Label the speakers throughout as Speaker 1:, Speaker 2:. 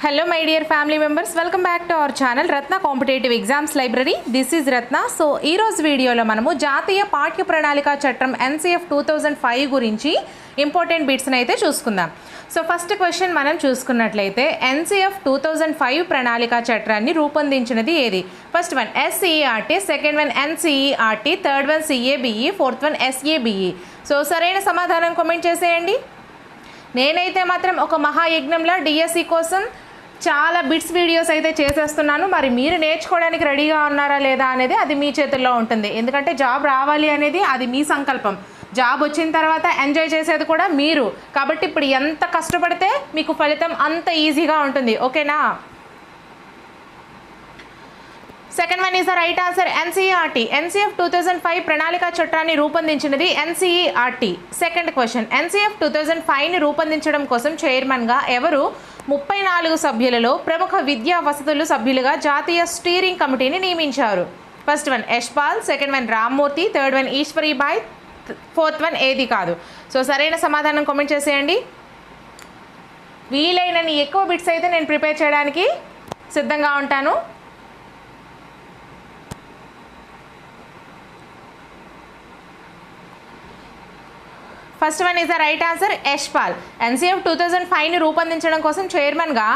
Speaker 1: Hello my dear family members welcome back to our channel Ratna competitive exams library this is Ratna so ఈరోజు వీడియోలో మనము జాతీయ పాఠ్య ప్రణాళిక చట్టం ఎన్సీఎఫ్ టూ థౌజండ్ ఫైవ్ గురించి ఇంపార్టెంట్ బిట్స్ని అయితే చూసుకుందాం. సో ఫస్ట్ క్వశ్చన్ మనం చూసుకున్నట్లయితే ఎన్సీఎఫ్ టూ థౌజండ్ ఫైవ్ ప్రణాళిక చట్టాన్ని రూపొందించినది ఏది? First one SCERT second one NCERT third one CABE fourth one SABE so సరైన సమాధానం కామెంట్ చేసేయండి. నేనైతే మాత్రం ఒక మహాయజ్ఞంలో డిఎస్సి కోసం చాలా బిట్స్ వీడియోస్ అయితే చేసేస్తున్నాను. మరి మీరు నేర్చుకోవడానికి రెడీగా ఉన్నారా లేదా అనేది అది మీ చేతుల్లో ఉంటుంది. ఎందుకంటే జాబ్ రావాలి అనేది అది మీ సంకల్పం. జాబ్ వచ్చిన తర్వాత ఎంజాయ్ చేసేది కూడా మీరు. కాబట్టి ఇప్పుడు ఎంత కష్టపడితే మీకు ఫలితం అంత ఈజీగా ఉంటుంది. ఓకేనా? Second one is the right answer NCERT NCF two thousand five ప్రణాళిక చట్టాన్ని రూపొందించినది NCERT second question NCF two thousand ఫైవ్ని రూపొందించడం కోసం చైర్మన్గా ఎవరు? ముప్పై నాలుగు సభ్యులలో ప్రముఖ విద్యా వసతులు సభ్యులుగా జాతీయ స్టీరింగ్ కమిటీని నియమించారు. First one Yashpal. Second one Rammurthy. Third one Eshwaribai. Fourth one ఏది కాదు. సో సరైన సమాధానం కామెంట్ చేసేయండి. వీలైనన్ని ఎక్కువ బిట్స్ అయితే నేను ప్రిపేర్ చేయడానికి సిద్ధంగా ఉంటాను. First one is the right answer Yashpal NCF two thousand ఫైవ్ని రూపొందించడం కోసం చైర్మన్గా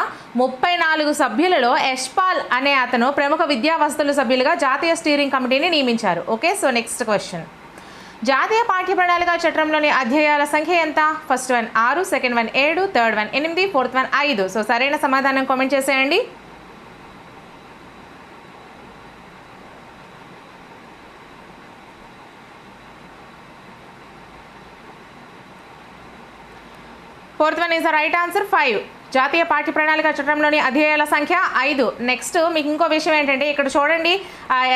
Speaker 1: ముప్పై నాలుగు సభ్యులలో యశ్పాల్ అనే అతను ప్రముఖ విద్యావస్తుల సభ్యులుగా జాతీయ స్టీరింగ్ కమిటీని నియమించారు. ఓకే సో నెక్స్ట్ క్వశ్చన్ జాతీయ పాఠ్య ప్రణాళిక చట్టంలోని అధ్యాయాల సంఖ్య ఎంత? ఫస్ట్ వన్ ఆరు సెకండ్ వన్ ఏడు థర్డ్ వన్ ఎనిమిది ఫోర్త్ వన్ ఐదు. సో సరైన సమాధానం కామెంట్ చేసేయండి. Fourth one is the right answer five జాతీయ పాఠ్య ప్రణాళిక చట్టంలోని అధ్యాయాల సంఖ్య ఐదు. నెక్స్ట్ మీకు ఇంకో విషయం ఏంటంటే ఇక్కడ చూడండి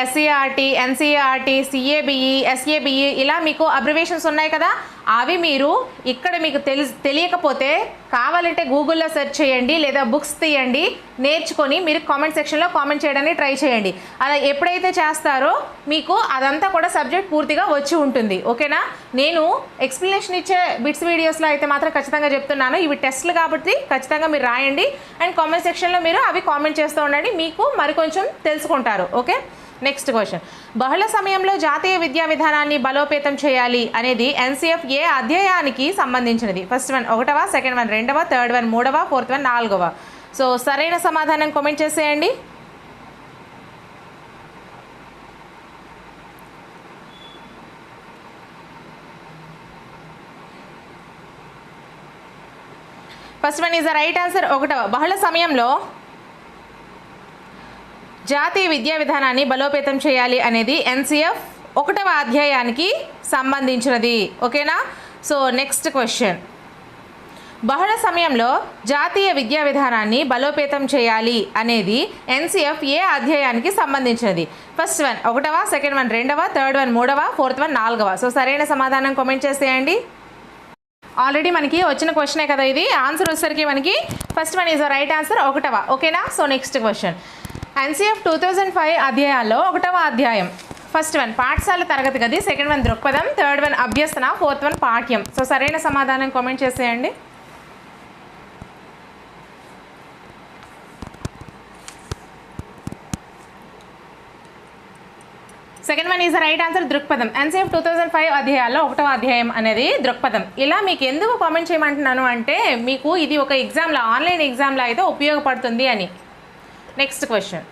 Speaker 1: ఎస్సీఆర్టీ ఎన్సీఆర్టీ సిఏబిఈ ఎస్ఏబిఈ ఇలా మీకు అబ్రివేషన్స్ ఉన్నాయి కదా. అవి మీరు ఇక్కడ మీకు తెలి తెలియకపోతే కావాలంటే గూగుల్లో సెర్చ్ చేయండి లేదా బుక్స్ తీయండి నేర్చుకొని మీరు కామెంట్ సెక్షన్లో కామెంట్ చేయడానికి ట్రై చేయండి. అలా ఎప్పుడైతే చేస్తారో మీకు అదంతా కూడా సబ్జెక్ట్ పూర్తిగా వచ్చి ఉంటుంది. ఓకేనా? నేను ఎక్స్ప్లెనేషన్ ఇచ్చే బిట్స్ వీడియోస్లో అయితే మాత్రం ఖచ్చితంగా చెప్తున్నాను. ఇవి టెస్ట్లు కాబట్టి ఖచ్చితంగా మీరు రాయండి. అండ్ కామెంట్ సెక్షన్లో మీరు అవి కామెంట్ చేస్తూ ఉండండి. మీకు మరికొంచెం తెలుసుకుంటారు. ఓకే? నెక్స్ట్ క్వశ్చన్ బహుళ సమయంలో జాతీయ విద్యా విధానాన్ని బలోపేతం చేయాలి అనేది ఎన్సీఎఫ్ ఏ అధ్యాయానికి సంబంధించినది. ఫస్ట్ వన్ ఒకటవ సెకండ్ వన్ రెండవ థర్డ్ వన్ మూడవ ఫోర్త్ వన్ నాలుగవ. సో సరైన సమాధానం కామెంట్ చేసేయండి. First one is the right answer ఒకటవ బహుళ సమయంలో జాతీయ విద్యా విధానాన్ని బలోపేతం చేయాలి అనేది ఎన్సిఎఫ్ ఒకటవ అధ్యాయానికి సంబంధించినది. ఓకేనా? So next question. బహుళ సమయంలో జాతీయ విద్యా విధానాన్ని బలోపేతం చేయాలి అనేది ఎన్సిఎఫ్ ఏ అధ్యాయానికి సంబంధించినది. ఫస్ట్ వన్ ఒకటవ సెకండ్ వన్ రెండవ థర్డ్ వన్ మూడవ ఫోర్త్ వన్ నాలుగవ. సో సరైన సమాధానం కామెంట్ చేసేయండి. ఆల్రెడీ మనకి వచ్చిన క్వశ్చనే కదా ఇది. ఆన్సర్ వచ్చేసరికి మనకి first one is right answer ఒకటవ. ఓకేనా? So next question. NCF two thousand five అధ్యాయాల్లో ఒకటవ అధ్యాయం. ఫస్ట్ వన్ పాఠశాల తరగతి గది సెకండ్ వన్ దృక్పథం థర్డ్ వన్ అభ్యసన ఫోర్త్ వన్ పాఠ్యం. సో సరైన సమాధానం కామెంట్ చేసేయండి. Second one is right answer దృక్పథం. ఎన్సీఎఫ్ టూ థౌజండ్ ఫైవ్ అధ్యాయాల్లో ఒకటవ అధ్యాయం అనేది దృక్పథం. ఇలా మీకు ఎందుకు కామెంట్ చేయమంటున్నాను అంటే మీకు ఇది ఒక ఎగ్జామ్లో ఆన్లైన్ ఎగ్జామ్లో అయితే ఉపయోగపడుతుంది అని. నెక్స్ట్ క్వశ్చన్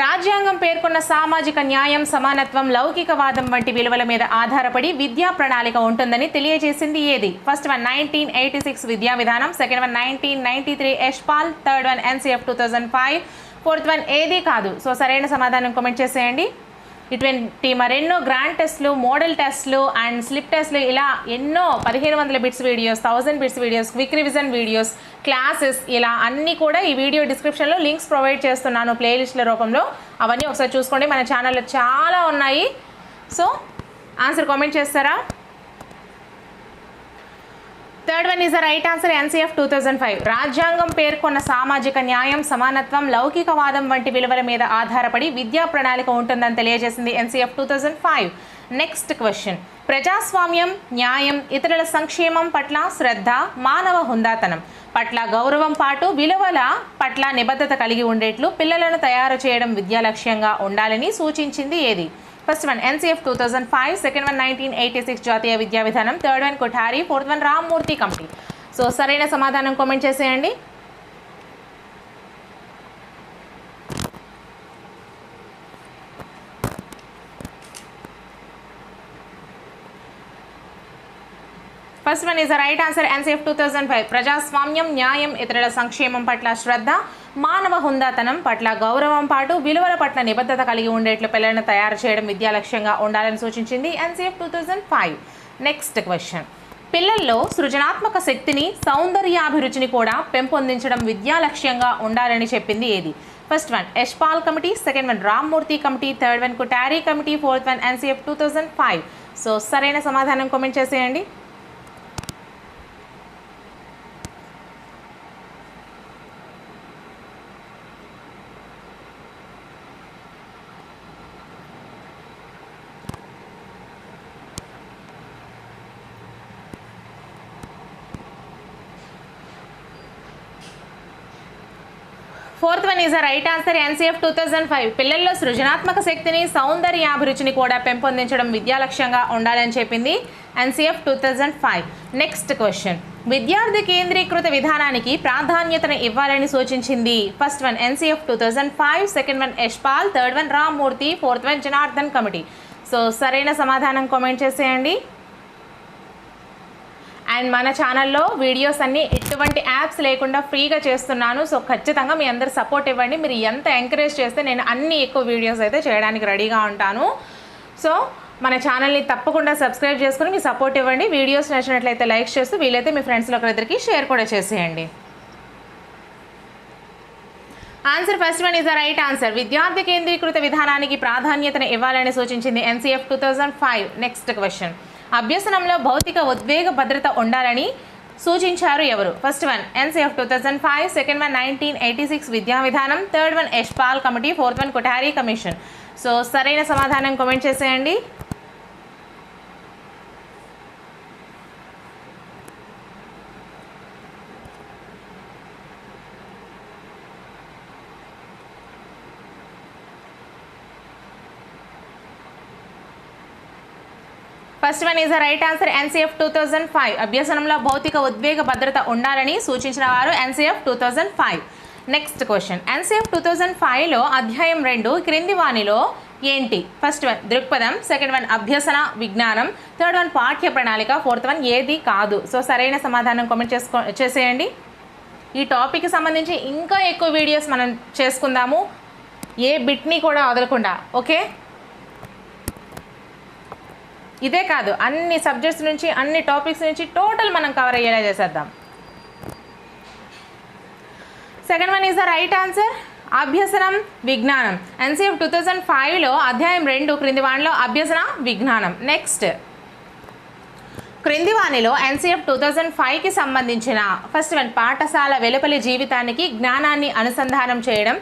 Speaker 1: రాజ్యాంగం పేర్కొన్న సామాజిక న్యాయం సమానత్వం లౌకికవాదం వంటి విలువల మీద ఆధారపడి విద్యా ప్రణాళిక ఉంటుందని తెలియజేసింది ఏది? First one nineteen eighty six విద్యా విధానం. Second one nineteen ninety three Yashpal third one NCF two thousand five fourth one ఏది కాదు? సో సరైన సమాధానం కామెంట్ చేసేయండి. ఇటువంటి మరెన్నో గ్రాండ్ టెస్ట్లు మోడల్ టెస్ట్లు అండ్ స్లిప్ టెస్ట్లు ఇలా ఎన్నో పదిహేను వందల bits videos thousand bits videos quick revision videos classes ఇలా అన్నీ కూడా ఈ వీడియో డిస్క్రిప్షన్లో లింక్స్ ప్రొవైడ్ చేస్తున్నాను ప్లేలిస్ట్ల రూపంలో. అవన్నీ ఒకసారి చూసుకోండి. మన ఛానల్లో చాలా ఉన్నాయి. సో ఆన్సర్ కామెంట్ చేస్తారా? Third one is the right answer NCF two thousand five. రాజ్యాంగం పేర్కొన్న సామాజిక న్యాయం సమానత్వం లౌకికవాదం వంటి విలువల మీద ఆధారపడి విద్యా ప్రణాళిక ఉంటుందని తెలియజేసింది NCF two thousand five. Next question. ప్రజాస్వామ్యం న్యాయం ఇతరుల సంక్షేమం పట్ల శ్రద్ధ మానవ హుందాతనం. పట్ల గౌరవం పాటు విలువల పట్ల నిబద్ధత కలిగి ఉండేట్లు పిల్లలను తయారు చేయడం విద్యా లక్ష్యంగా ఉండాలని సూచించింది ఏది? First one NCF two thousand five second one nineteen eighty six జాతీయ విద్యా విధానం third one Kothari fourth one Rammurthy company so సరైన సమాధానం కామెంట్ చేసేయండి. First one is the right answer NCF two thousand five ప్రజాస్వామ్యం న్యాయం ఇతరుల సంక్షేమం పట్ల శ్రద్ధ మానవ హుందాతనం పట్ల గౌరవం పాటు విలువల పట్ల నిబద్ధత కలిగి ఉండేట్లు పిల్లలను తయారు చేయడం విద్యా లక్ష్యంగా ఉండాలని సూచించింది NCF two thousand five next question పిల్లల్లో సృజనాత్మక శక్తిని సౌందర్యాభిరుచిని కూడా పెంపొందించడం విద్యా లక్ష్యంగా ఉండాలని చెప్పింది ఏది? First one Yashpal committee. Second one Rammurthy committee. Third one Kothari committee. Fourth one NCF two thousand five so సరైన సమాధానం కామెంట్ చేసేయండి. Fourth one is right answer NCF two thousand five. పిల్లల్లో సృజనాత్మక శక్తిని సౌందర్యాభిరుచిని కూడా పెంపొందించడం విద్యా లక్ష్యంగా ఉండాలని చెప్పింది NCF two thousand five. Next question. విద్యార్థి కేంద్రీకృత విధానానికి ప్రాధాన్యతను ఇవ్వాలని సూచించింది first one NCF two thousand five second one Yashpal third one Rammurthy fourth one Janardhan committee. So సరైన సమాధానం కామెంట్ చేసేయండి. అండ్ మన ఛానల్లో వీడియోస్ అన్ని ఎటువంటి యాప్స్ లేకుండా ఫ్రీగా చేస్తున్నాను. సో ఖచ్చితంగా మీ అందరు సపోర్ట్ ఇవ్వండి. మీరు ఎంత ఎంకరేజ్ చేస్తే నేను అన్ని ఎక్కువ వీడియోస్ అయితే చేయడానికి రెడీగా ఉంటాను. సో మన ఛానల్ని తప్పకుండా సబ్స్క్రైబ్ చేసుకుని మీ సపోర్ట్ ఇవ్వండి. వీడియోస్ నచ్చినట్లయితే లైక్ చేస్తూ వీలైతే మీ ఫ్రెండ్స్లో ఒకరిద్దరికి షేర్ కూడా చేసేయండి. Answer first one is the right answer. విద్యార్థి కేంద్రీకృత విధానానికి ప్రాధాన్యతను ఇవ్వాలని సూచించింది NCF two thousand five. Next question. అభ్యసనంలో భౌతిక ఉద్వేగ భద్రత ఉండాలని సూచించారు ఎవరు? First one NCF two thousand five second one nineteen eighty six విద్యా విధానం third one Yashpal committee fourth one Kothari commission so సరైన సమాధానం కామెంట్ చేసేయండి. First one is the right answer NCF two thousand five అభ్యసనంలో భౌతిక ఉద్వేగ భద్రత ఉండాలని సూచించిన వారు NCF two thousand five next question NCF two thousand ఫైవ్లో అధ్యాయం రెండు క్రింది వాణిలో ఏంటి? ఫస్ట్ వన్ దృక్పథం. సెకండ్ వన్ అభ్యసన విజ్ఞానం. థర్డ్ వన్ పాఠ్య ప్రణాళిక. ఫోర్త్ వన్ ఏది కాదు. సో సరైన సమాధానం కామెంట్ చేసుకో చేసేయండి. ఈ టాపిక్కి సంబంధించి ఇంకా ఎక్కువ వీడియోస్ మనం చేసుకుందాము. ఏ బిట్ని కూడా వదలకుండా. ఓకే ఇదే కాదు అన్ని సబ్జెక్ట్స్ నుంచి అన్ని టాపిక్స్ నుంచి టోటల్ మనం కవర్ అయ్యేలా చేసేద్దాం. Second one is the right answer అభ్యసనం విజ్ఞానం. ఎన్సీఎఫ్ టూ థౌజండ్ ఫైవ్లో అధ్యాయం రెండు క్రింది వాణిలో అభ్యసన విజ్ఞానం. నెక్స్ట్ క్రింది వాణిలో ఎన్సీఎఫ్ టూ థౌజండ్ ఫైవ్కి సంబంధించిన ఫస్ట్ వన్ పాఠశాల వెలుపలి జీవితానికి జ్ఞానాన్ని అనుసంధానం చేయడం.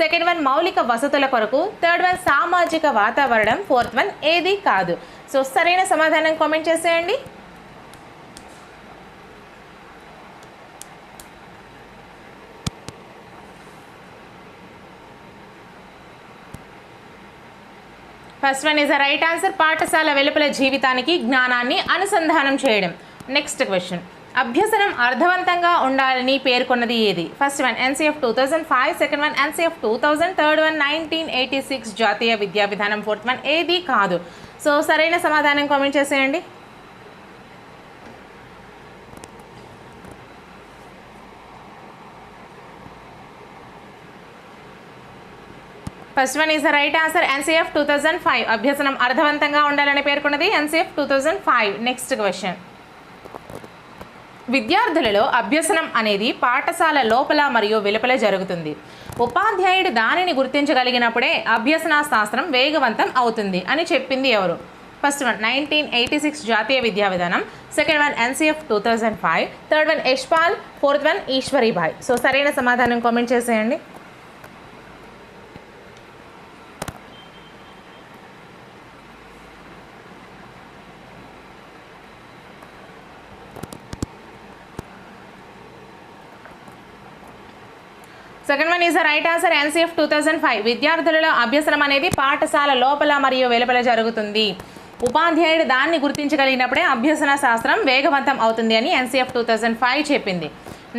Speaker 1: సెకండ్ వన్ మౌలిక వసతుల కొరకు. థర్డ్ వన్ సామాజిక వాతావరణం. ఫోర్త్ వన్ ఏది కాదు. సో సరైన సమాధానం కామెంట్ చేసేయండి. First one is the right answer పాఠశాల వెలుపల జీవితానికి జ్ఞానాన్ని అనుసంధానం చేయడం. నెక్స్ట్ క్వశ్చన్ అభ్యసనం అర్థవంతంగా ఉండాలని పేర్కొన్నది ఏది? First one NCF two thousand five second one NCF two thousand third one nineteen eighty six జాతీయ విద్యా విధానం ఫోర్త్ వన్ ఏది కాదు. సో సరైన సమాధానం కామెంట్ చేసేయండి. First one is the right answer NCF two thousand five అభ్యసనం అర్థవంతంగా ఉండాలని పేర్కొన్నది NCF two thousand five next question విద్యార్థులలో అభ్యసనం అనేది పాఠశాల లోపల మరియు వెలుపల జరుగుతుంది. ఉపాధ్యాయుడు దానిని గుర్తించగలిగినప్పుడే అభ్యసన శాస్త్రం వేగవంతం అవుతుంది అని చెప్పింది ఎవరు? First one nineteen eighty six జాతీయ విద్యా విధానం second one NCF two thousand five third one Yashpal fourth one Eshwaribai so సరైన సమాధానం కామెంట్ చేసేయండి. Second one is right answer NCF two thousand five విద్యార్థులలో అభ్యసనం అనేది పాఠశాల లోపల మరియు వెలుపల జరుగుతుంది. ఉపాధ్యాయుడు దాన్ని గుర్తించగలిగినప్పుడే అభ్యసన శాస్త్రం వేగవంతం అవుతుంది అని ఎన్సీఎఫ్ టూ థౌజండ్ ఫైవ్ చెప్పింది.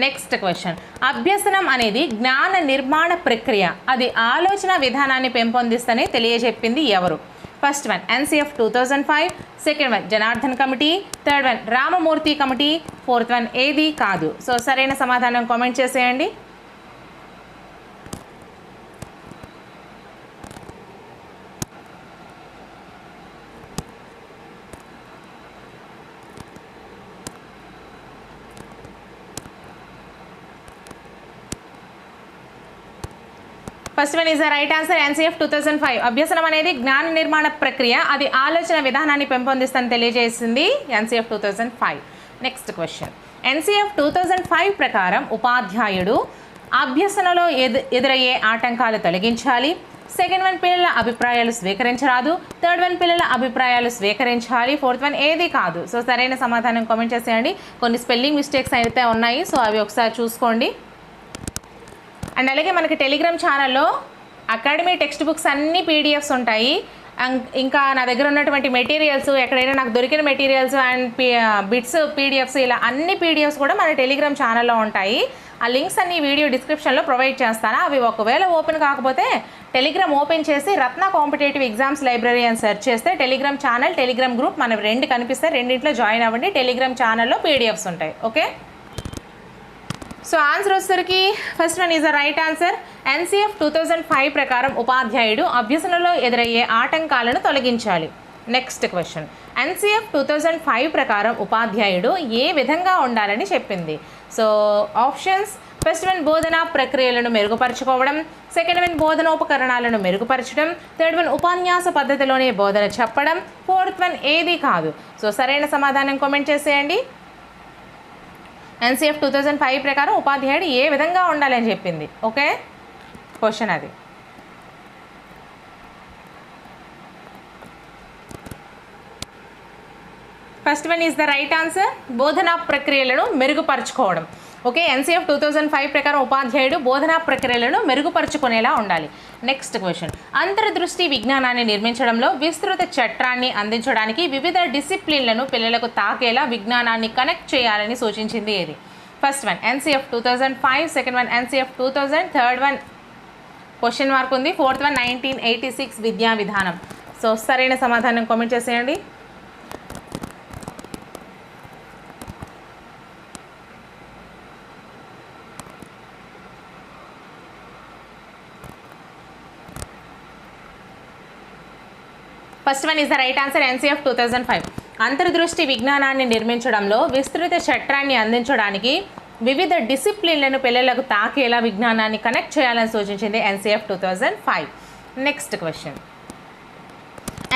Speaker 1: నెక్స్ట్ క్వశ్చన్ అభ్యసనం అనేది జ్ఞాన నిర్మాణ ప్రక్రియ. అది ఆలోచన విధానాన్ని పెంపొందిస్తని తెలియజెప్పింది ఎవరు? First one NCF two thousand five second one Janardhan committee. Third one Ramamurthy committee. Fourth one ఏది కాదు. సో సరైన సమాధానం కామెంట్ చేసేయండి. First one is the right answer NCF two thousand five అభ్యసనం అనేది జ్ఞాన నిర్మాణ ప్రక్రియ అది ఆలోచన విధానాన్ని పెంపొందిస్తుందని తెలియజేసింది NCF two thousand five next question NCF two thousand five ప్రకారం ఉపాధ్యాయుడు అభ్యసనలో ఎదు ఎదురయ్యే ఆటంకాలు తొలగించాలి. సెకండ్ వన్ పిల్లల అభిప్రాయాలు స్వీకరించరాదు. థర్డ్ వన్ పిల్లల అభిప్రాయాలు స్వీకరించాలి. ఫోర్త్ వన్ ఏది కాదు. సో సరైన సమాధానం కామెంట్ చేసేయండి. కొన్ని స్పెల్లింగ్ మిస్టేక్స్ అయితే ఉన్నాయి. సో అవి ఒకసారి చూసుకోండి. అండ్ అలాగే మనకి టెలిగ్రామ్ ఛానల్లో అకాడమీ టెక్స్ట్ బుక్స్ అన్ని పీడిఎఫ్స్ ఉంటాయి. అం- ఇంకా నా దగ్గర ఉన్నటువంటి మెటీరియల్స్ ఎక్కడైనా నాకు దొరికిన మెటీరియల్స్ అండ్ బిట్స్ పీడిఎఫ్స్ ఇలా అన్ని పీడిఎఫ్స్ కూడా మన టెలిగ్రామ్ ఛానల్లో ఉంటాయి. ఆ లింక్స్ అన్ని వీడియో డిస్క్రిప్షన్లో ప్రొవైడ్ చేస్తాను. అవి ఒకవేళ ఓపెన్ కాకపోతే టెలిగ్రామ్ ఓపెన్ చేసి రత్న కాంపిటేటివ్ ఎగ్జామ్స్ లైబ్రరీ అని సెర్చ్ చేస్తే టెలిగ్రామ్ ఛానల్ టెలిగ్రామ్ గ్రూప్ మన రెండు కనిపిస్తే రెండింటిలో జాయిన్ అవ్వండి. టెలిగ్రామ్ ఛానల్లో పీడిఎఫ్స్ ఉంటాయి. ఓకే? సో ఆన్సర్ వచ్చేసరికి first one is the right answer NCF two thousand five ప్రకారం ఉపాధ్యాయుడు అభ్యసనలో ఎదురయ్యే ఆటంకాలను తొలగించాలి. Next question NCF two thousand five ప్రకారం ఉపాధ్యాయుడు ఏ విధంగా ఉండాలని చెప్పింది? సో ఆప్షన్స్ ఫస్ట్ వన్ బోధనా ప్రక్రియలను మెరుగుపరచుకోవడం. సెకండ్ వన్ బోధనోపకరణాలను మెరుగుపరచడం. థర్డ్ వన్ ఉపన్యాస పద్ధతిలోనే బోధన చెప్పడం. ఫోర్త్ వన్ ఏది కాదు. సో సరైన సమాధానం కామెంట్ చేసేయండి. ఎన్సీఎఫ్ టూ థౌజండ్ ఫైవ్ ప్రకారం ఉపాధ్యాయుడు ఏ విధంగా ఉండాలని చెప్పింది. ఓకే? క్వశ్చన్ అది. First one is the right answer. బోధనా ప్రక్రియలను మెరుగుపరచుకోవడం. Okay NCF two thousand five ప్రకారం ఉపాధ్యాయుడు బోధనా ప్రక్రియలను మెరుగుపరుచుకునేలా ఉండాలి. నెక్స్ట్ క్వశ్చన్ అంతర్దృష్టి విజ్ఞానాన్ని నిర్మించడంలో విస్తృత చట్రాన్ని అందించడానికి వివిధ డిసిప్లిన్లను పిల్లలకు తాకేలా విజ్ఞానాన్ని కనెక్ట్ చేయాలని సూచించింది ఏది? First one NCF two thousand five second one NCF two thousand third one question mark ఉంది. Fourth one nineteen eighty six విద్యా విధానం. సో సరైన సమాధానం కామెంట్ చేసేయండి. First one is the right answer NCF two thousand five. అంతర్దృష్టి విజ్ఞానాన్ని నిర్మించడంలో విస్తృత చట్రాన్ని అందించడానికి వివిధ డిసిప్లిన్లను పిల్లలకు తాకేలా విజ్ఞానాన్ని కనెక్ట్ చేయాలని సూచించింది NCF two thousand five. Next question.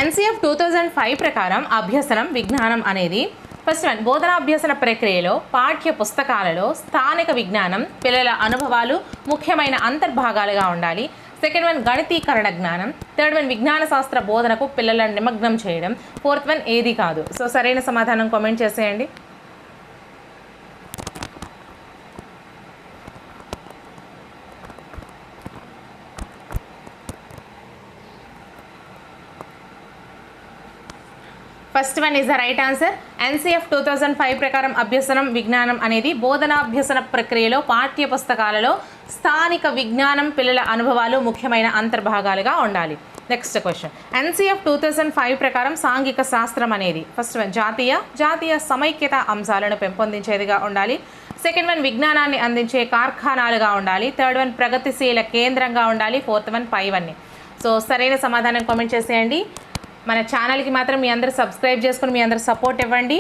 Speaker 1: NCF two thousand five ప్రకారం అభ్యసనం విజ్ఞానం అనేది ఫస్ట్ వన్ బోధనాభ్యసన ప్రక్రియలో పాఠ్య పుస్తకాలలో స్థానిక విజ్ఞానం పిల్లల అనుభవాలు ముఖ్యమైన అంతర్భాగాలుగా ఉండాలి. సెకండ్ వన్ గణితీకరణ జ్ఞానం థర్డ్ వన్ విజ్ఞాన శాస్త్ర బోధనకు పిల్లలను నిమగ్నం చేయడం ఫోర్త్ వన్ ఏది కాదు. సో సరైన సమాధానం కామెంట్ చేసేయండి. First one is the right answer NCF two thousand five ప్రకారం అభ్యసనం విజ్ఞానం అనేది బోధనాభ్యసన ప్రక్రియలో పాఠ్య పుస్తకాలలో స్థానిక విజ్ఞానం పిల్లల అనుభవాలు ముఖ్యమైన అంతర్భాగాలుగా ఉండాలి. Next question NCF two thousand five ప్రకారం సాంఘిక శాస్త్రం అనేది ఫస్ట్ వన్ జాతీయ జాతీయ సమైక్యత అంశాలను పెంపొందించేదిగా ఉండాలి. సెకండ్ వన్ విజ్ఞానాన్ని అందించే కార్ఖానాలుగా ఉండాలి. థర్డ్ వన్ ప్రగతిశీల కేంద్రంగా ఉండాలి. ఫోర్త్ వన్ ఫైవ్ అన్ని సో సరైన సమాధానం కామెంట్ చేసేయండి. మన ఛానల్కి మాత్రం మీ అందరూ సబ్స్క్రైబ్ చేసుకుని మీ అందరూ సపోర్ట్ ఇవ్వండి.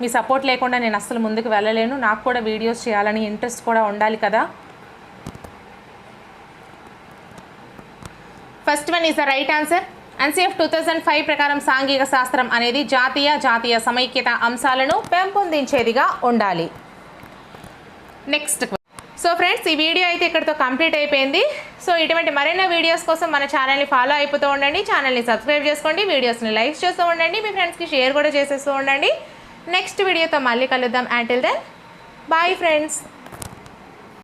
Speaker 1: మీ సపోర్ట్ లేకుండా నేను అస్సలు ముందుకు వెళ్ళలేను. నాకు కూడా వీడియోస్ చేయాలని ఇంట్రెస్ట్ కూడా ఉండాలి కదా. First one is the right answer NCF two thousand five ప్రకారం సాంఘిక శాస్త్రం అనేది జాతీయ జాతీయ సమైక్యత అంశాలను పెంపొందించేదిగా ఉండాలి. నెక్స్ట్ సో ఫ్రెండ్స్ ఈ వీడియో అయితే ఇక్కడితో కంప్లీట్ అయిపోయింది. సో ఇటువంటి మరైనా వీడియోస్ కోసం మన ఛానల్ని ఫాలో అయిపోతూ ఉండండి. ఛానల్ని సబ్స్క్రైబ్ చేసుకోండి. వీడియోస్ని లైక్ చేస్తూ ఉండండి. మీ ఫ్రెండ్స్కి షేర్ కూడా చేసేస్తూ ఉండండి. నెక్స్ట్ వీడియోతో మళ్ళీ కలుద్దాం. Antil then bye friends